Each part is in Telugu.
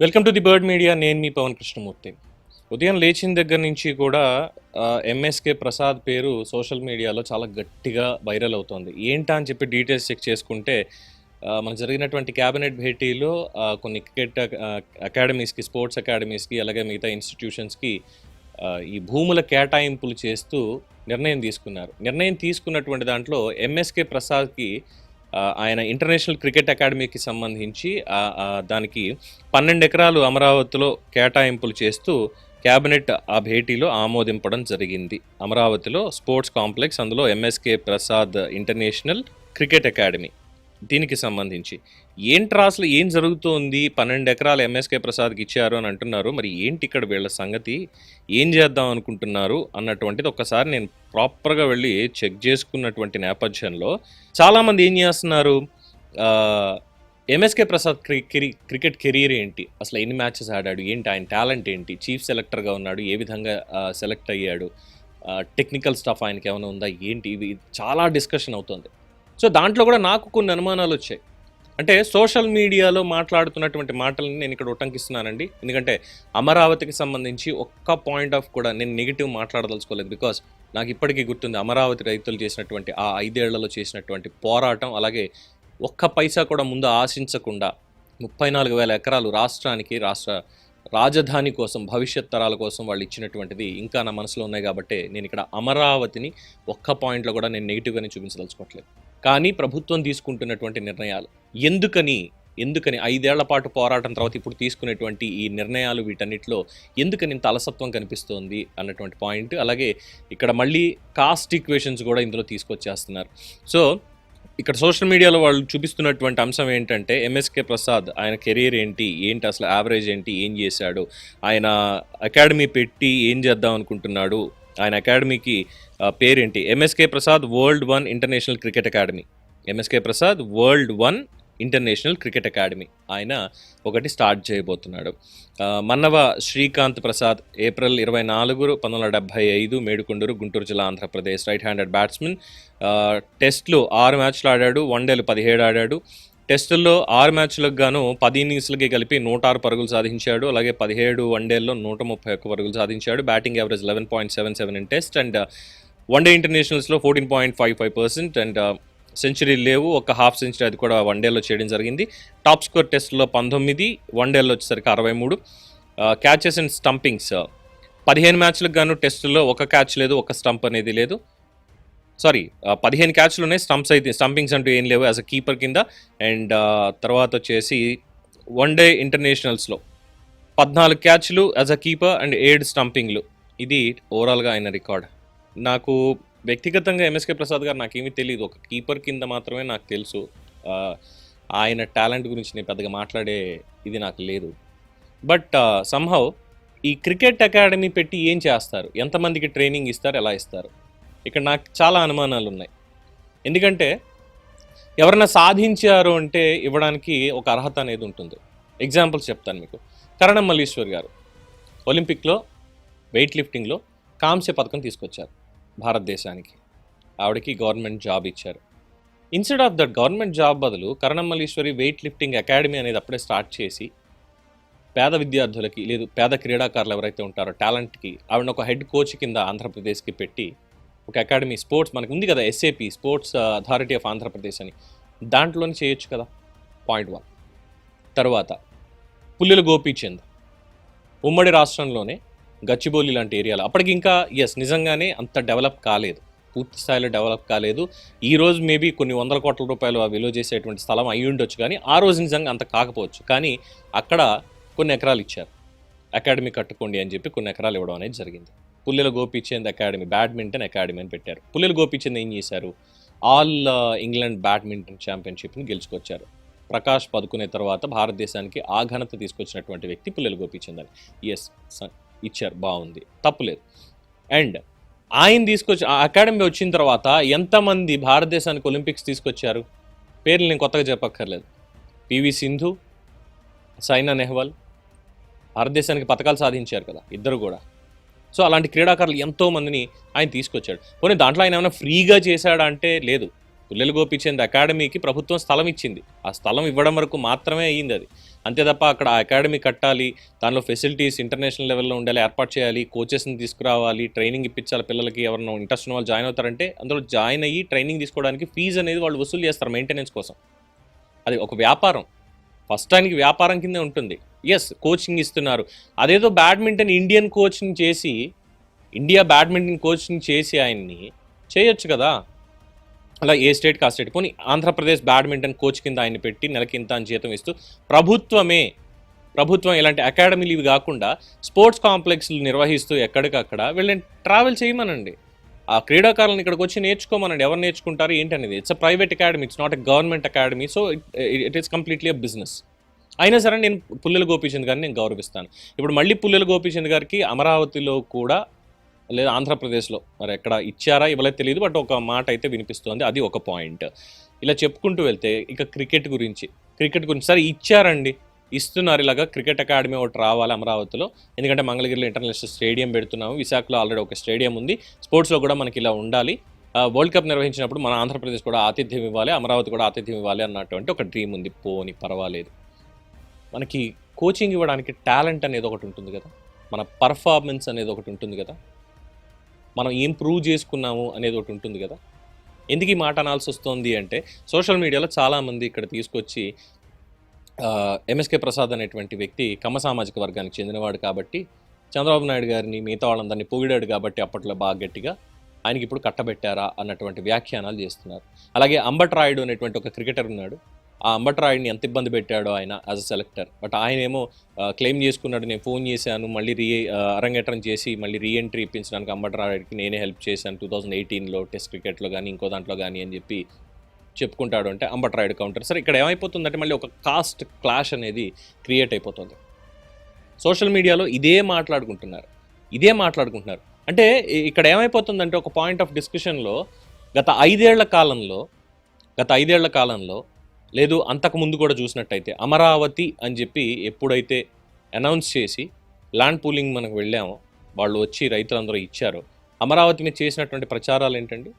Welcome to the bird media. నేను మీ పవన్ కృష్ణమూర్తి. ఉదయం లేచిన దగ్గర నుంచి కూడా ఎంఎస్కే ప్రసాద్ పేరు సోషల్ మీడియాలో చాలా గట్టిగా వైరల్ అవుతోంది. ఏంటా అని చెప్పి డీటెయిల్స్ చెక్ చేసుకుంటే మనకు జరిగినటువంటి క్యాబినెట్ భేటీలో కొన్ని క్రికెట్ అకాడమీస్కి స్పోర్ట్స్ అకాడమీస్కి అలాగే మిగతా ఇన్స్టిట్యూషన్స్కి ఈ భూముల కేటాయింపులు చేస్తూ నిర్ణయం తీసుకున్నారు. నిర్ణయం తీసుకున్నటువంటి దాంట్లో ఎంఎస్కే ప్రసాద్కి ఆయన ఇంటర్నేషనల్ క్రికెట్ అకాడమీకి సంబంధించి దానికి పన్నెండు ఎకరాలు అమరావతిలో కేటాయింపులు చేస్తూ క్యాబినెట్ ఆ భేటీలో ఆమోదింపడం జరిగింది. అమరావతిలో స్పోర్ట్స్ కాంప్లెక్స్ అందులో MSK Prasad international cricket academy దీనికి సంబంధించి. ఏంట్రా అసలు ఏం జరుగుతోంది? పన్నెండు ఎకరాలు ఎంఎస్కే ప్రసాద్కి ఇచ్చారు అని అంటున్నారు. మరి ఏంటి ఇక్కడ వీళ్ళ సంగతి? ఏం చేద్దాం అనుకుంటున్నారు? అన్నటువంటిది ఒక్కసారి నేను ప్రాపర్గా వెళ్ళి చెక్ చేసుకున్నటువంటి నేపథ్యంలో చాలామంది ఏం చేస్తున్నారు? ఎంఎస్కే ప్రసాద్ క్రి క్రికెట్ కెరీర్ ఏంటి? అసలు ఎన్ని మ్యాచెస్ ఆడాడు? ఏంటి ఆయన టాలెంట్ ఏంటి? చీఫ్ సెలెక్టర్గా ఉన్నాడు. ఏ విధంగా సెలెక్ట్ అయ్యాడు? టెక్నికల్ స్టాఫ్ ఆయనకి ఏమైనా ఉందా? ఏంటి? ఇవి చాలా డిస్కషన్ అవుతుంది. సో దాంట్లో కూడా నాకు కొన్ని అనుమానాలు వచ్చాయి. అంటే సోషల్ మీడియాలో మాట్లాడుతున్నటువంటి మాటలని నేను ఇక్కడ ఉటంకిస్తున్నానండి. ఎందుకంటే అమరావతికి సంబంధించి ఒక్క పాయింట్ ఆఫ్ కూడా నేను నెగిటివ్ మాట్లాడదలుచుకోలేదు. బికాస్ నాకు ఇప్పటికీ గుర్తుంది అమరావతి రైతులు చేసినటువంటి ఆ ఐదేళ్ళలో చేసినటువంటి పోరాటం అలాగే ఒక్క పైసా కూడా ముందు ఆశించకుండా ముప్పై నాలుగు వేల ఎకరాలు రాష్ట్రానికి రాష్ట్ర రాజధాని కోసం భవిష్యత్ తరాల కోసం వాళ్ళు ఇచ్చినటువంటిది ఇంకా నా మనసులో ఉన్నాయి కాబట్టి నేను ఇక్కడ అమరావతిని ఒక్క పాయింట్లో కూడా నేను నెగిటివ్గానే చూపించదలుచుకోవట్లేదు. కానీ ప్రభుత్వం తీసుకుంటున్నటువంటి నిర్ణయాలు. ఎందుకని? ఎందుకని? ఐదేళ్ళ పాటు పోరాటం తర్వాత ఇప్పుడు తీసుకునేటువంటి ఈ నిర్ణయాలు వీటన్నిటిలో ఎందుకని ఇంత అలసత్వం కనిపిస్తోంది అన్నటువంటి పాయింట్. అలాగే ఇక్కడ మళ్ళీ కాస్ట్ ఈక్వేషన్స్ కూడా ఇందులో తీసుకొచ్చేస్తున్నారు. సో ఇక్కడ సోషల్ మీడియాలో వాళ్ళు చూపిస్తున్నటువంటి అంశం ఏంటంటే ఎంఎస్కే ప్రసాద్ ఆయన కెరీర్ ఏంటి? ఏంటి అసలు యావరేజ్ ఏంటి? ఏం చేశాడు? ఆయన అకాడమీ పెట్టి ఏం చేద్దాం అనుకుంటున్నాడు? ఆయన అకాడమీకి పేరేంటి? MSK Prasad world one international cricket academy MSK Prasad world one international cricket academy ఆయన ఒకటి స్టార్ట్ చేయబోతున్నాడు. మన్నవ శ్రీకాంత్ ప్రసాద్ ఏప్రిల్ ఇరవై నాలుగు పంతొమ్మిది వందల డెబ్బై ఐదు మేడుకొండూరు గుంటూరు జిల్లా ఆంధ్రప్రదేశ్ రైట్ హ్యాండెడ్ బ్యాట్స్మెన్ టెస్ట్లు ఆరు మ్యాచ్లు ఆడాడు వన్డేలు పదిహేడు ఆడాడు. టెస్టుల్లో ఆరు మ్యాచ్లకు గాను పది ఇన్నింగ్స్లకి కలిపి నూట ఆరు పరుగులు సాధించాడు. అలాగే పదిహేడు వన్డేల్లో నూట ముప్పై ఒక్క పరుగులు సాధించాడు. Batting average eleven point seven seven in test. And uh, one day ఇంటర్నేషనల్స్లో fourteen point five five percent. And uh, century లేవు. ఒక హాఫ్ సెంచరీ అది కూడా వన్డేలో చేయడం జరిగింది. టాప్ స్కోర్ టెస్ట్లో పంతొమ్మిది వన్డేలో వచ్చేసరికి అరవై మూడు. క్యాచెస్ అండ్ స్టంపింగ్స్ పదిహేను మ్యాచ్లకు గాను టెస్టులో ఒక క్యాచ్ లేదు ఒక స్టంప్ అనేది లేదు. సారీ uh, పదిహేను క్యాచ్లు ఉన్నాయి. స్టంప్స్ అయితే స్టంపింగ్స్ అంటూ ఏం లేవు యాజ్ అ కీపర్ కింద. అండ్ uh, తర్వాత వచ్చేసి వన్ డే ఇంటర్నేషనల్స్లో పద్నాలుగు క్యాచ్లు యాజ్ అ కీపర్ అండ్ ఏడు స్టంపింగ్లు ఇది ఓవరాల్గా ఆయన రికార్డ్ నాకు వ్యక్తిగతంగా ఎంఎస్కే ప్రసాద్ గారు నాకేమీ తెలియదు ఒక కీపర్ కింద మాత్రమే నాకు తెలుసు. Uh, ఆయన టాలెంట్ గురించి నేను పెద్దగా మాట్లాడే ఇది నాకు లేదు. బట్ సంహౌ ఈ క్రికెట్ అకాడమీ పెట్టి ఏం చేస్తారు? ఎంతమందికి ట్రైనింగ్ ఇస్తారు? ఎలా ఇస్తారు? ఇక్కడ నాకు చాలా అనుమానాలు ఉన్నాయి ఎందుకంటే ఎవరైనా సాధించారు అంటే ఇవ్వడానికి ఒక అర్హత అనేది ఉంటుంది. ఎగ్జాంపుల్స్ చెప్తాను మీకు. కరణం మల్లీశ్వర్ గారు ఒలింపిక్లో వెయిట్ లిఫ్టింగ్లో కాంస్య పథకం తీసుకొచ్చారు భారతదేశానికి. ఆవిడకి గవర్నమెంట్ జాబ్ ఇచ్చారు. Instead of that government job బదులు Karnam Malleswari weight lifting academy అనేది అప్పుడే స్టార్ట్ చేసి పేద విద్యార్థులకి లేదు పేద క్రీడాకారులు ఎవరైతే ఉంటారో టాలెంట్కి ఆవిడ ఒక హెడ్ కోచ్ కింద ఆంధ్రప్రదేశ్కి పెట్టి ఒక అకాడమీ స్పోర్ట్స్ మనకు ఉంది కదా SAP sports authority of Andhra Pradesh అని. దాంట్లోనే చేయొచ్చు కదా? Point one. తర్వాత పుల్లెల గోపీచంద్. ఉమ్మడి రాష్ట్రంలోనే గచ్చిబౌలి లాంటి ఏరియాలో. అప్పటికి ఇంకా ఎస్ నిజంగానే అంత డెవలప్ కాలేదు. పూర్తి స్థాయిలో డెవలప్ కాలేదు. ఈ రోజు మేబీ కొన్ని వందల కోట్ల రూపాయలు విలువ చేసేటువంటి స్థలం అయి ఉండొచ్చు కానీ ఆ రోజు నిజంగా అంత కాకపోవచ్చు. కానీ అక్కడ కొన్ని ఎకరాలు ఇచ్చారు. అకాడమీ కట్టుకోండి అని చెప్పి కొన్ని ఎకరాలు ఇవ్వడం అనేది జరిగింది. Pullela Gopichand academy badminton academy అని పెట్టారు. పుల్లెల గోపిచంద్ ఏం చేశారు? ఆల్ ఇంగ్లాండ్ బ్యాడ్మింటన్ ఛాంపియన్షిప్ని గెలుచుకొచ్చారు. ప్రకాష్ పదుకునే తర్వాత భారతదేశానికి ఆ ఘనత తీసుకొచ్చినటువంటి వ్యక్తి పుల్లెల గోపిచంద్ అని. ఎస్ ఇచ్చారు. బాగుంది. తప్పులేదు. అండ్ ఆయన తీసుకొచ్చి ఆ అకాడమీ వచ్చిన తర్వాత ఎంతమంది భారతదేశానికి ఒలింపిక్స్ తీసుకొచ్చారు? పేర్లు నేను కొత్తగా చెప్పక్కర్లేదు. పివి సింధు సైనా నెహ్వాల్ భారతదేశానికి పథకాలు సాధించారు కదా ఇద్దరు కూడా. సో అలాంటి క్రీడాకారులు ఎంతో మందిని ఆయన తీసుకొచ్చాడు. పోనీ దాంట్లో ఆయన ఏమైనా ఫ్రీగా చేశాడా అంటే లేదు. పుల్లెలు గోపిచంద్ అకాడమీకి ప్రభుత్వం స్థలం ఇచ్చింది. ఆ స్థలం ఇవ్వడం వరకు మాత్రమే అయ్యింది అది. అంతే తప్ప అక్కడ ఆ అకాడమీ కట్టాలి దానిలో ఫెసిలిటీస్ ఇంటర్నేషనల్ లెవెల్లో ఉండాలి ఏర్పాటు చేయాలి కోచెస్ని తీసుకురావాలి ట్రైనింగ్ ఇప్పించాలి పిల్లలకి ఎవరైనా ఇంట్రెస్ట్ ఉన్న వాళ్ళు జాయిన్ అవుతారంటే అందులో జాయిన్ అయ్యి ట్రైనింగ్ తీసుకోవడానికి ఫీజు అనేది వాళ్ళు వసూలు చేస్తారు మెయింటెనెన్స్ కోసం. అది ఒక వ్యాపారం. ఫస్ట్ టైంకి వ్యాపారం కిందే ఉంటుంది. ఎస్ కోచింగ్ ఇస్తున్నారు. అదేదో బ్యాడ్మింటన్ ఇండియన్ కోచింగ్ చేసి ఇండియా బ్యాడ్మింటన్ కోచింగ్ చేసి ఆయన్ని చేయొచ్చు కదా. అలా ఏ స్టేట్కి ఆ స్టేట్ పోనీ ఆంధ్రప్రదేశ్ బ్యాడ్మింటన్ కోచ్ కింద ఆయన పెట్టి నెలకి ఇంత అని జీతం ఇస్తూ ప్రభుత్వమే ప్రభుత్వం ఇలాంటి అకాడమీలు ఇవి కాకుండా స్పోర్ట్స్ కాంప్లెక్స్లు నిర్వహిస్తూ ఎక్కడికక్కడ వీళ్ళని ట్రావెల్ చేయమనండి. ఆ క్రీడాకారులను ఇక్కడికి వచ్చి నేర్చుకోమనండి. ఎవరు నేర్చుకుంటారు ఏంటనేది. It's a private academy it's not a government academy so it is completely a business అయినా సరే నేను పుల్లెల గోపీచంద్ గారిని నేను గౌరవిస్తాను. ఇప్పుడు మళ్ళీ పుల్లెల గోపీచంద్ గారికి అమరావతిలో కూడా లేదా ఆంధ్రప్రదేశ్లో మరి ఎక్కడ ఇచ్చారా ఇవ్వలేదు తెలియదు బట్ ఒక మాట అయితే వినిపిస్తోంది. అది ఒక పాయింట్. ఇలా చెప్పుకుంటూ వెళ్తే ఇక క్రికెట్ గురించి క్రికెట్ గురించి సరే ఇచ్చారండి. ఇస్తున్నారు ఇలాగా. క్రికెట్ అకాడమీ ఒకటి రావాలి అమరావతిలో. ఎందుకంటే మంగళగిరిలో ఇంటర్నేషనల్ స్టేడియం పెడుతున్నాము. విశాఖలో ఆల్రెడీ ఒక స్టేడియం ఉంది. స్పోర్ట్స్లో కూడా మనకి ఇలా ఉండాలి. వరల్డ్ కప్ నిర్వహించినప్పుడు మన ఆంధ్రప్రదేశ్ కూడా ఆతిథ్యం ఇవ్వాలి అమరావతి కూడా ఆతిథ్యం ఇవ్వాలి అన్నటువంటి ఒక డ్రీమ్ ఉంది. పోని పర్వాలేదు. మనకి కోచింగ్ ఇవ్వడానికి టాలెంట్ అనేది ఒకటి ఉంటుంది కదా. మన పర్ఫార్మెన్స్ అనేది ఒకటి ఉంటుంది కదా. మనం ఏం ప్రూవ్ చేసుకున్నాము అనేది ఒకటి ఉంటుంది కదా. ఎందుకు ఈ మాట అనాల్సి వస్తుంది అంటే సోషల్ మీడియాలో చాలామంది ఇక్కడ తీసుకొచ్చి ఎంఎస్కే ప్రసాద్ అనేటువంటి వ్యక్తి కమ్మ సామాజిక వర్గానికి చెందినవాడు కాబట్టి చంద్రబాబు నాయుడు గారిని మిగతా వాళ్ళందరినీ పొగిడాడు కాబట్టి అప్పట్లో బాగా గట్టిగా ఆయనకి ఇప్పుడు కట్టబెట్టారా అన్నటువంటి వ్యాఖ్యానాలు చేస్తున్నారు. అలాగే అంబట్రాయుడు అనేటువంటి ఒక క్రికెటర్ ఉన్నాడు. ఆ అంబట్రాయుడిని ఎంత ఇబ్బంది పెట్టాడో ఆయన యాజ్ అ సెలెక్టర్ బట్ ఆయన ఏమో క్లెయిమ్ చేసుకున్నాడు నేను ఫోన్ చేశాను మళ్ళీ రీ అరంగేటం అరంగేట్రం చేసి మళ్ళీ రీఎంట్రీ ఇప్పించడానికి అంబట్రాయుడికి నేనే హెల్ప్ చేశాను. టూ థౌజండ్ ఎయిటీన్లో టెస్ట్ క్రికెట్లో కానీ ఇంకో దాంట్లో కానీ అని చెప్పి చెప్పుకుంటాడు అంటే అంబట్రాయుడు కౌంటర్. సరే ఇక్కడ ఏమైపోతుందంటే మళ్ళీ ఒక కాస్ట్ క్లాష్ అనేది క్రియేట్ అయిపోతుంది. సోషల్ మీడియాలో ఇదే మాట్లాడుకుంటున్నారు. ఇదే మాట్లాడుకుంటున్నారు. అంటే ఇక్కడ ఏమైపోతుందంటే ఒక పాయింట్ ఆఫ్ డిస్కషన్లో గత ఐదేళ్ళ కాలంలో గత ఐదేళ్ళ కాలంలో లేదు అంతకు ముందు కూడా చూసినట్టయితే అమరావతి అని చెప్పి ఎప్పుడైతే అనౌన్స్ చేసి ల్యాండ్ పూలింగ్ మనకు వెళ్ళామో వాళ్ళు వచ్చి రైతులందరూ ఇచ్చారు. అమరావతి మీద చేసినటువంటి ప్రచారాలు ఏంటండి?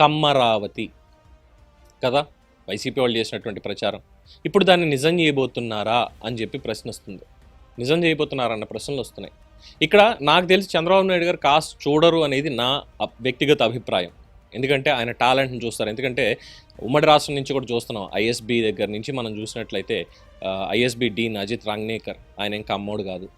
కమ్మరావతి. కదా? వైసీపీ వాళ్ళు చేసినటువంటి ప్రచారం. ఇప్పుడు దాన్ని నిజం చేయబోతున్నారా అని చెప్పి ప్రశ్న వస్తుంది నిజం చేయబోతున్నారా అన్న ప్రశ్నలు వస్తున్నాయి. ఇక్కడ నాకు తెలిసి చంద్రబాబు నాయుడు గారు కాస్ట్ చూడరు అనేది నా వ్యక్తిగత అభిప్రాయం. ఎందుకంటే ఆయన టాలెంట్ని చూస్తారు. ఎందుకంటే ఉమ్మడి రాష్ట్రం నుంచి కూడా చూస్తున్నాం. ఐఎస్బి దగ్గర నుంచి మనం చూసినట్లయితే ఐఎస్బి డీన్ అజిత్ రాంగ్నేకర్. ఆయన ఇంకా కమ్మోడు కాదు.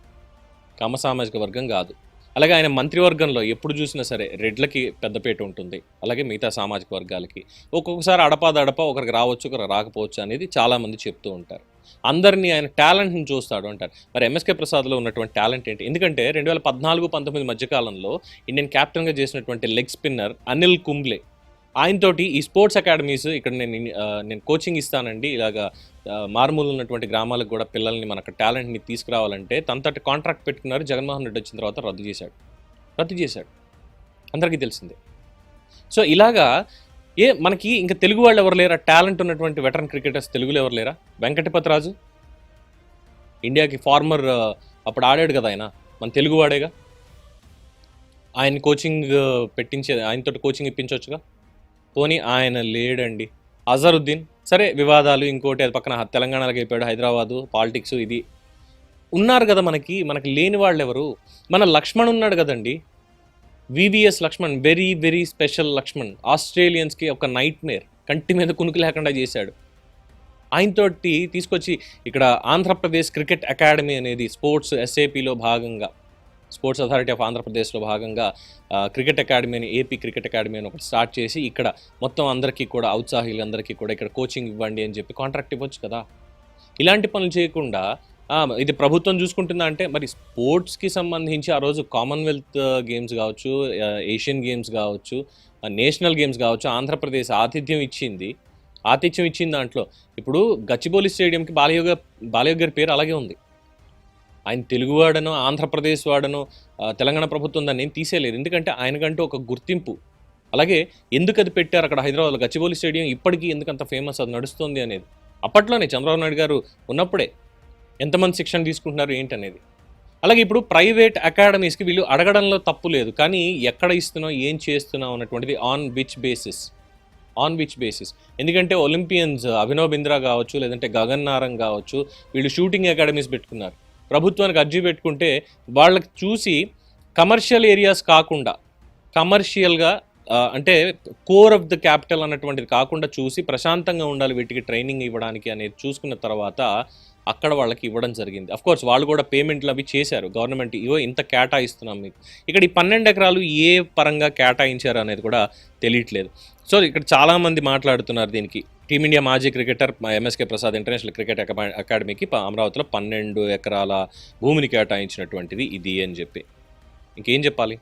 కమ్మ సామాజిక వర్గం కాదు. అలాగే ఆయన మంత్రివర్గంలో ఎప్పుడు చూసినా సరే రెడ్లకి పెద్దపేట ఉంటుంది. అలాగే మిగతా సామాజిక వర్గాలకి. ఒక్కొక్కసారి అడపాదడప ఒకరికి రావచ్చు ఒకరికి రాకపోవచ్చు అనేది చాలామంది చెప్తూ ఉంటారు. అందరినీ ఆయన టాలెంట్ని చూస్తాడు అంటారు. మరి ఎంఎస్కే ప్రసాద్లో ఉన్నటువంటి టాలెంట్ ఏంటి? ఎందుకంటే రెండు వేల పద్నాలుగు పంతొమ్మిది మధ్యకాలంలో ఇండియన్ క్యాప్టెన్గా చేసినటువంటి లెగ్ స్పిన్నర్ అనిల్ కుంబ్లే ఆయనతోటి ఈ స్పోర్ట్స్ అకాడమీస్ ఇక్కడ నేను నేను కోచింగ్ ఇస్తానండి. ఇలాగా మారుమూలు ఉన్నటువంటి గ్రామాలకు కూడా పిల్లల్ని మనకు టాలెంట్ని తీసుకురావాలంటే తనతోటి కాంట్రాక్ట్ పెట్టుకున్నారు. జగన్మోహన్ రెడ్డి వచ్చిన తర్వాత రద్దు చేశాడు. రద్దు చేశాడు. అందరికీ తెలిసిందే. సో ఇలాగా ఏ మనకి ఇంకా తెలుగు వాళ్ళు ఎవరు లేరా? టాలెంట్ ఉన్నటువంటి వెటరన్ క్రికెటర్స్ తెలుగులో ఎవరు లేరా? వెంకటపతి రాజు ఇండియాకి ఫార్మర్ అప్పుడు ఆడాడు కదా ఆయన. మన తెలుగు వాడేగా? ఆయన కోచింగ్ పెట్టించే ఆయనతోటి కోచింగ్ ఇప్పించవచ్చుగా పోనీ ఆయన లేడండి. అజరుద్దీన్ సరే వివాదాలు ఇంకోటి అది పక్కన తెలంగాణలోకి అయిపోయాడు హైదరాబాదు పాలిటిక్స్ ఇది. ఉన్నారు కదా మనకి మనకి లేని వాళ్ళు ఎవరు? మన లక్ష్మణ్ ఉన్నాడు కదండి. VVS Laxman very very special Laxman. ఆస్ట్రేలియన్స్కి ఒక నైట్ మేర్ కంటి మీద కునుకు లేకుండా చేశాడు. ఆయనతోటి తీసుకొచ్చి ఇక్కడ ఆంధ్రప్రదేశ్ క్రికెట్ అకాడమీ అనేది స్పోర్ట్స్ ఎస్ఏపిలో భాగంగా స్పోర్ట్స్ అథారిటీ ఆఫ్ ఆంధ్రప్రదేశ్లో భాగంగా క్రికెట్ అకాడమీని ఏపీ క్రికెట్ అకాడమీ అని ఒకటి స్టార్ట్ చేసి ఇక్కడ మొత్తం అందరికీ కూడా ఔత్సాహులందరికీ కూడా ఇక్కడ కోచింగ్ ఇవ్వండి అని చెప్పి కాంట్రాక్ట్ ఇవ్వచ్చు కదా. ఇలాంటి పనులు చేయకుండా ఇది ప్రభుత్వం చూసుకుంటుందా అంటే మరి స్పోర్ట్స్కి సంబంధించి ఆ రోజు కామన్వెల్త్ గేమ్స్ కావచ్చు ఏషియన్ గేమ్స్ కావచ్చు నేషనల్ గేమ్స్ కావచ్చు ఆంధ్రప్రదేశ్ ఆతిథ్యం ఇచ్చింది. ఆతిథ్యం ఇచ్చిన దాంట్లో ఇప్పుడు గచ్చిబౌలి స్టేడియంకి బాలయోగ బాలయోగ గారి పేరు అలాగే ఉంది. ఆయన తెలుగువాడను ఆంధ్రప్రదేశ్ వాడనో తెలంగాణ ప్రభుత్వం దాన్ని ఏం తీసేయలేదు. ఎందుకంటే ఆయనకంటూ ఒక గుర్తింపు. అలాగే ఎందుకు అది పెట్టారు అక్కడ హైదరాబాద్లో? గచ్చిబౌలి స్టేడియం ఇప్పటికీ ఎందుకు అంత ఫేమస్? అది నడుస్తుంది అనేది. అప్పట్లోనే చంద్రబాబు నాయుడు గారు ఉన్నప్పుడే ఎంతమంది శిక్షణ తీసుకుంటున్నారు ఏంటనేది. అలాగే ఇప్పుడు ప్రైవేట్ అకాడమీస్కి వీళ్ళు అడగడంలో తప్పు లేదు. కానీ ఎక్కడ ఇస్తున్నావు? ఏం చేస్తున్నావు? అన్నటువంటిది on which basis on which basis ఎందుకంటే ఒలింపియన్స్ అభినవ్ బింద్రా కావచ్చు లేదంటే గగన్ నారంగ్ కావచ్చు వీళ్ళు షూటింగ్ అకాడమీస్ పెట్టుకున్నారు. ప్రభుత్వానికి అర్జీ పెట్టుకుంటే వాళ్ళకి చూసి కమర్షియల్ ఏరియాస్ కాకుండా కమర్షియల్గా అంటే కోర్ ఆఫ్ ద క్యాపిటల్ అన్నటువంటిది కాకుండా చూసి ప్రశాంతంగా ఉండాలి వీటికి ట్రైనింగ్ ఇవ్వడానికి అనేది చూసుకున్న తర్వాత అక్కడ వాళ్ళకి ఇవ్వడం జరిగింది. అఫ్ కోర్స్ వాళ్ళు కూడా పేమెంట్లు అవి చేశారు. గవర్నమెంట్ ఇవో ఇంత కేటాయిస్తున్నాం మీకు. ఇక్కడ ఈ పన్నెండు ఎకరాలు ఏ పరంగా కేటాయించారు అనేది కూడా తెలియట్లేదు. సో ఇక్కడ చాలామంది మాట్లాడుతున్నారు దీనికి. టీమిండియా మాజీ cricketer MSK Prasad international cricket అకాడమీకి అమరావతిలో పన్నెండు ఎకరాల భూమిని కేటాయించినటువంటిది ఇది అని చెప్పి. ఇంకేం చెప్పాలి?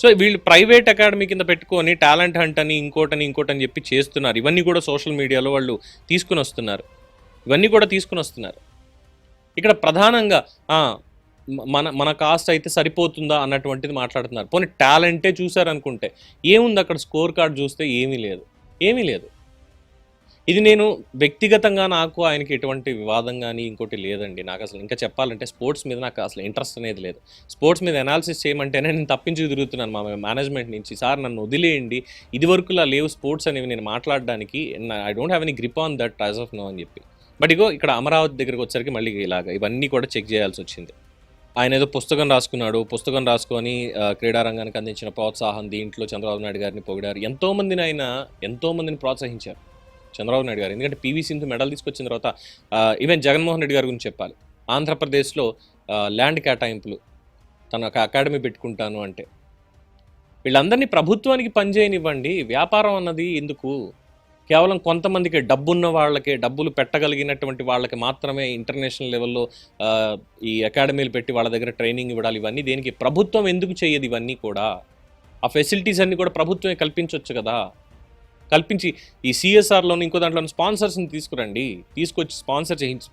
సో వీళ్ళు ప్రైవేట్ అకాడమీ కింద పెట్టుకొని టాలెంట్ హంట్ అని ఇంకోటని ఇంకోటని చెప్పి చేస్తున్నారు. ఇవన్నీ కూడా సోషల్ మీడియాలో వాళ్ళు తీసుకుని వస్తున్నారు. ఇవన్నీ కూడా తీసుకుని వస్తున్నారు. ఇక్కడ ప్రధానంగా మన మన కాస్ట్ అయితే సరిపోతుందా అన్నటువంటిది మాట్లాడుతున్నారు. పోనీ టాలెంటే చూశారనుకుంటే ఏముంది అక్కడ స్కోర్ కార్డ్ చూస్తే? ఏమీ లేదు. ఏమీ లేదు. ఇది నేను వ్యక్తిగతంగా నాకు ఆయనకి ఎటువంటి వివాదం కానీ ఇంకోటి లేదండి. నాకు అసలు ఇంకా చెప్పాలంటే స్పోర్ట్స్ మీద నాకు అసలు ఇంట్రెస్ట్ అనేది లేదు. స్పోర్ట్స్ మీద అనాలిసిస్ చేయమంటేనే నేను తప్పించి తిరుగుతున్నాను మా మేనేజ్మెంట్ నుంచి. సార్ నన్ను వదిలేయండి. ఇది వరకులా లేవు స్పోర్ట్స్ అనేవి నేను మాట్లాడడానికి. I don't have any grip on that as of no అని చెప్పి. బట్ ఇగో ఇక్కడ అమరావతి దగ్గరకు వచ్చరికి మళ్ళీ ఇలాగ ఇవన్నీ కూడా చెక్ చేయాల్సి వచ్చింది. ఆయన ఏదో పుస్తకం రాసుకున్నాడు. పుస్తకం రాసుకొని క్రీడారంగానికి క్రీడా రంగానికి అందించిన ప్రోత్సాహం దీంట్లో చంద్రబాబు నాయుడు గారిని పొగిడారు. ఎంతోమందిని ఆయన ఎంతోమందిని ప్రోత్సహించారు. చంద్రబాబు నాయుడు గారు. ఎందుకంటే పీవీ సింధు మెడల్ తీసుకొచ్చిన తర్వాత ఈవెన్ జగన్మోహన్ రెడ్డి గారి గురించి చెప్పాలి. ఆంధ్రప్రదేశ్లో ల్యాండ్ కేటాయింపులు తన ఒక అకాడమీ పెట్టుకుంటాను అంటే. వీళ్ళందరినీ ప్రభుత్వానికి పనిచేయనివ్వండి. వ్యాపారం అన్నది ఎందుకు? కేవలం కొంతమందికి డబ్బున్న వాళ్ళకే డబ్బులు పెట్టగలిగినటువంటి వాళ్ళకి మాత్రమే ఇంటర్నేషనల్ లెవెల్లో ఈ అకాడమీలు పెట్టి వాళ్ళ దగ్గర ట్రైనింగ్ ఇవ్వడాలి ఇవన్నీ దేనికి? ప్రభుత్వం ఎందుకు చేయదు ఇవన్నీ కూడా? ఆ ఫెసిలిటీస్ అన్నీ కూడా ప్రభుత్వమే కల్పించవచ్చు కదా? కల్పించి ఈ సిఎస్ఆర్లోని ఇంకో దాంట్లో స్పాన్సర్స్ని తీసుకురండి. తీసుకొచ్చి స్పాన్సర్ చేయించి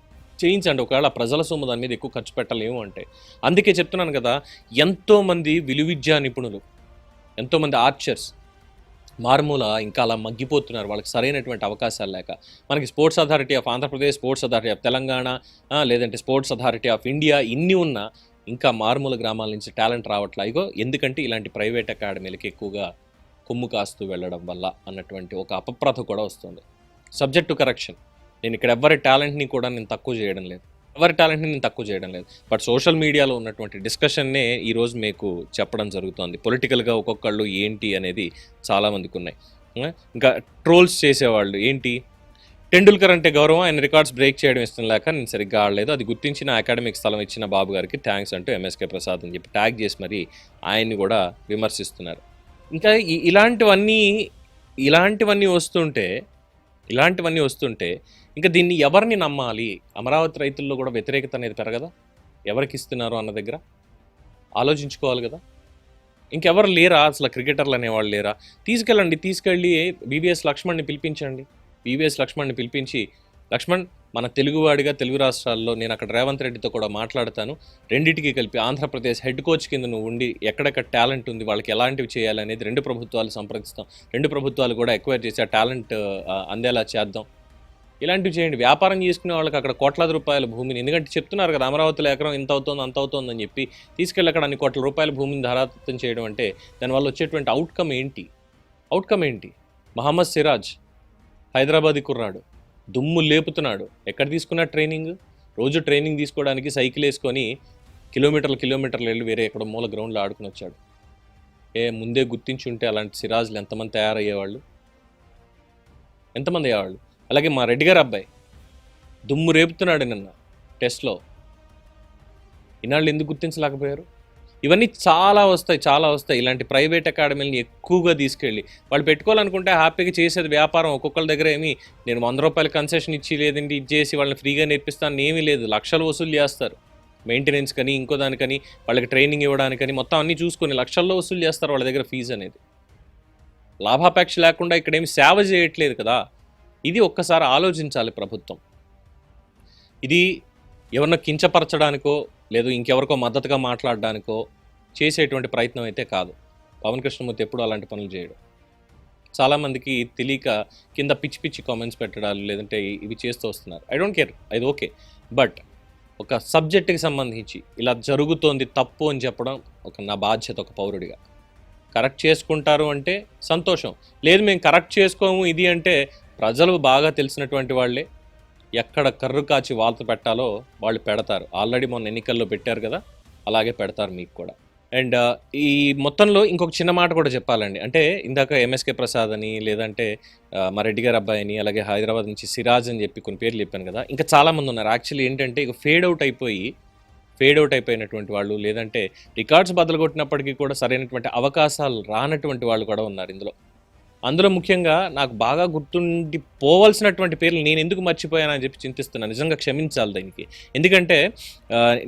చేయించండి. ఒకవేళ ప్రజల సొమ్ము దాని మీద ఎక్కువ ఖర్చు పెట్టలేము అంటే. అందుకే చెప్తున్నాను కదా ఎంతోమంది విలువిద్యా నిపుణులు ఎంతోమంది ఆర్చర్స్ మారుమూల ఇంకా అలా మగ్గిపోతున్నారు. వాళ్ళకి సరైనటువంటి అవకాశాలు లేక. మనకి sports authority of Andhra Pradesh sports authority of Telangana లేదంటే స్పోర్ట్స్ అథారిటీ ఆఫ్ ఇండియా ఇన్ని ఉన్నా ఇంకా మారుమూల గ్రామాల నుంచి టాలెంట్ రావట్లా. ఇగో ఎందుకంటే ఇలాంటి ప్రైవేట్ అకాడమీలకి ఎక్కువగా కొమ్ము కాస్తూ వెళ్ళడం వల్ల అన్నటువంటి ఒక అపప్రథ కూడా వస్తుంది. సబ్జెక్ట్ టు కరెక్షన్ నేను ఇక్కడ ఎవరి టాలెంట్ని కూడా నేను తక్కువ చేయడం లేదు. ఎవరి టాలెంట్ని నేను తక్కువ చేయడం లేదు. బట్ సోషల్ మీడియాలో ఉన్నటువంటి డిస్కషన్నే ఈరోజు మీకు చెప్పడం జరుగుతుంది. పొలిటికల్గా ఒక్కొక్కళ్ళు ఏంటి అనేది చాలామందికి ఉన్నాయి. ఇంకా ట్రోల్స్ చేసేవాళ్ళు ఏంటి? టెండూల్కర్ అంటే గౌరవం ఆయన రికార్డ్స్ బ్రేక్ చేయడం ఇష్టం లేక నేను సరిగ్గా ఆడలేదు. అది గుర్తించిన అకాడమిక్ స్థలం ఇచ్చిన బాబు గారికి థ్యాంక్స్ అంటూ ఎంఎస్కే ప్రసాద్ అని చెప్పి ట్యాగ్ చేసి మరి ఆయన్ని కూడా విమర్శిస్తున్నారు. ఇంకా ఇలాంటివన్నీ ఇలాంటివన్నీ వస్తుంటే ఇలాంటివన్నీ వస్తుంటే ఇంకా దీన్ని ఎవరిని నమ్మాలి? అమరావతి రైతుల్లో కూడా వ్యతిరేకత అనేది పెరగదా? ఎవరికి ఇస్తున్నారు అన్న దగ్గర? ఆలోచించుకోవాలి కదా. ఇంకెవరు లేరా? అసలు క్రికెటర్లు అనేవాళ్ళు లేరా? తీసుకెళ్ళండి తీసుకెళ్ళి బీబీఎస్ లక్ష్మణ్ని పిలిపించండి. బీబీఎస్ లక్ష్మణ్ని పిలిపించి లక్ష్మణ్ మన తెలుగువాడిగా తెలుగు రాష్ట్రాల్లో నేను అక్కడ రేవంత్ రెడ్డితో కూడా మాట్లాడతాను. రెండింటికి కలిపి ఆంధ్రప్రదేశ్ హెడ్ కోచ్ కింద నువ్వు ఉండి ఎక్కడెక్కడ టాలెంట్ ఉంది వాళ్ళకి ఎలాంటివి చేయాలి అనేది రెండు ప్రభుత్వాలు సంప్రదిస్తాం. రెండు ప్రభుత్వాలు కూడా ఎక్వైర్ చేసి ఆ టాలెంట్ అందేలా చేద్దాం. ఇలాంటివి చేయండి. వ్యాపారం చేసుకునే వాళ్ళకి అక్కడ కోట్లాది రూపాయల భూమిని ఎందుకంటే చెప్తున్నారు కదా అమరావతిలో ఎకరం ఇంత అవుతుంది అంత అవుతుంది అని చెప్పి తీసుకెళ్ళి అక్కడ అన్ని కోట్ల రూపాయల భూమిని ధారాతం చేయడం అంటే దానివల్ల వచ్చేటువంటి అవుట్కమ్ ఏంటి? అవుట్కమ్ ఏంటి? మహమ్మద్ సిరాజ్ హైదరాబాదీ కుర్రాడు. దుమ్ము లేపుతున్నాడు. ఎక్కడ తీసుకున్నా ట్రైనింగ్? రోజు ట్రైనింగ్ తీసుకోవడానికి సైకిల్ వేసుకొని కిలోమీటర్ల కిలోమీటర్లు వెళ్ళి వేరే ఎక్కడ మూల గ్రౌండ్లో ఆడుకుని వచ్చాడు. ఏ ముందే గుర్తించి ఉంటే అలాంటి సిరాజ్లు ఎంతమంది తయారయ్యేవాళ్ళు? ఎంతమంది అయ్యేవాళ్ళు? అలాగే మా రెడ్డి గారు అబ్బాయి. దుమ్ము రేపుతున్నాడు నిన్న టెస్ట్లో. ఇన్నాళ్ళు ఎందుకు గుర్తించలేకపోయారు? ఇవన్నీ చాలా వస్తాయి చాలా వస్తాయి. ఇలాంటి ప్రైవేట్ అకాడమీలని ఎక్కువగా తీసుకెళ్ళి వాళ్ళు పెట్టుకోవాలనుకుంటే హ్యాపీగా చేసేది వ్యాపారం ఒక్కొక్కరి దగ్గర ఏమి. నేను వంద రూపాయలు కన్సెషన్ ఇచ్చి లేదండి ఇది చేసి వాళ్ళని ఫ్రీగా నేర్పిస్తాను ఏమీ లేదు. లక్షలు వసూలు చేస్తారు. మెయింటెనెన్స్ కానీ ఇంకో దానికని వాళ్ళకి ట్రైనింగ్ ఇవ్వడానికని మొత్తం అన్నీ చూసుకొని లక్షల్లో వసూలు చేస్తారు వాళ్ళ దగ్గర ఫీజు అనేది. లాభాపేక్ష లేకుండా ఇక్కడ ఏమి సేవ చేయట్లేదు కదా. ఇది ఒక్కసారి ఆలోచించాలి ప్రభుత్వం. ఇది ఎవరినో కించపరచడానికో లేదు ఇంకెవరికో మద్దతుగా మాట్లాడడానికో చేసేటువంటి ప్రయత్నం అయితే కాదు. పవన్ కృష్ణమూర్తి ఎప్పుడు అలాంటి పనులు చేయడు. చాలామందికి తెలియక కింద పిచ్చి పిచ్చి కామెంట్స్ పెట్టడాలు లేదంటే ఇవి చేస్తూ వస్తున్నారు. ఐ డోంట్ కేర్ అది ఓకే బట్ ఒక సబ్జెక్ట్కి సంబంధించి ఇలా జరుగుతోంది తప్పు అని చెప్పడం ఒక నా బాధ్యత ఒక పౌరుడిగా. కరెక్ట్ చేసుకుంటారు అంటే సంతోషం. లేదు మేము కరెక్ట్ చేసుకోము ఇది అంటే ప్రజలు బాగా తెలిసినటువంటి వాళ్ళే. ఎక్కడ కర్రు కాచి వాళ్ళతో పెట్టాలో వాళ్ళు పెడతారు. ఆల్రెడీ మొన్న ఎన్నికల్లో పెట్టారు కదా అలాగే పెడతారు మీకు కూడా. అండ్ ఈ మొత్తంలో ఇంకొక చిన్న మాట కూడా చెప్పాలండి. అంటే ఇందాక ఎంఎస్కే ప్రసాద్ అని లేదంటే ఆ, మా రెడ్డి గారి అబ్బాయి అని అలాగే హైదరాబాద్ నుంచి సిరాజ్ అని చెప్పి కొన్ని పేర్లు చెప్పాను కదా ఇంకా చాలామంది ఉన్నారు. యాక్చువల్లీ ఏంటంటే ఇక ఫేడ్ అవుట్ అయిపోయి ఫేడ్ అవుట్ అయిపోయినటువంటి వాళ్ళు లేదంటే రికార్డ్స్ బదులు కొట్టినప్పటికీ కూడా సరైనటువంటి అవకాశాలు రానటువంటి వాళ్ళు కూడా ఉన్నారు ఇందులో. అందులో ముఖ్యంగా నాకు బాగా గుర్తుండి పోవాల్సినటువంటి పేర్లు నేను ఎందుకు మర్చిపోయానని చెప్పి చింతిస్తున్నాను నిజంగా క్షమించాలి దానికి. ఎందుకంటే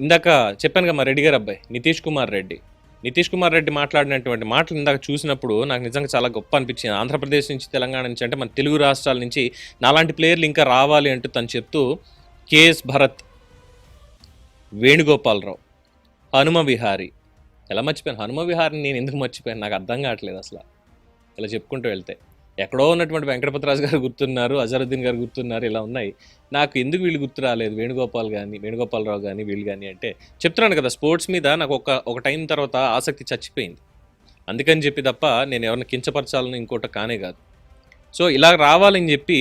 ఇందాక చెప్పాను కదా మా రెడ్డి గారు అబ్బాయి నితీష్ కుమార్ రెడ్డి. నితీష్ కుమార్ రెడ్డి మాట్లాడినటువంటి మాటలు ఇందాక చూసినప్పుడు నాకు నిజంగా చాలా గొప్ప అనిపించింది. ఆంధ్రప్రదేశ్ నుంచి తెలంగాణ నుంచి అంటే మన తెలుగు రాష్ట్రాల నుంచి నాలాంటి ప్లేయర్లు ఇంకా రావాలి అంటూ తను చెప్తూ కేఎస్ భరత్ వేణుగోపాలరావు హనుమ విహారీ. ఎలా మర్చిపోయాను? హనుమ విహారిని నేను ఎందుకు మర్చిపోయాను? నాకు అర్థం కావట్లేదు అసలు. ఇలా చెప్పుకుంటూ వెళ్తే. ఎక్కడో ఉన్నటువంటి వెంకటపతిరాజు గారు గుర్తున్నారు అజరుద్దీన్ గారు గుర్తున్నారు ఇలా ఉన్నాయి. నాకు ఎందుకు వీళ్ళు గుర్తు రాలేదు? వేణుగోపాల్ కానీ వేణుగోపాలరావు కానీ వీళ్ళు కానీ అంటే చెప్తున్నాను కదా స్పోర్ట్స్ మీద నాకు ఒక ఒక టైం తర్వాత ఆసక్తి చచ్చిపోయింది. అందుకని చెప్పి తప్ప నేను ఎవరిని కించపరచాలని ఇంకోట కానే కాదు. సో ఇలా రావాలని చెప్పి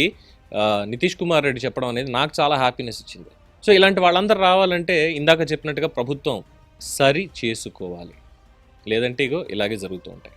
నితీష్ కుమార్ రెడ్డి చెప్పడం అనేది నాకు చాలా హ్యాపీనెస్ ఇచ్చింది. సో ఇలాంటి వాళ్ళందరూ రావాలంటే ఇందాక చెప్పినట్టుగా ప్రభుత్వం సరి చేసుకోవాలి. లేదంటే ఇగో ఇలాగే జరుగుతూ ఉంటాయి.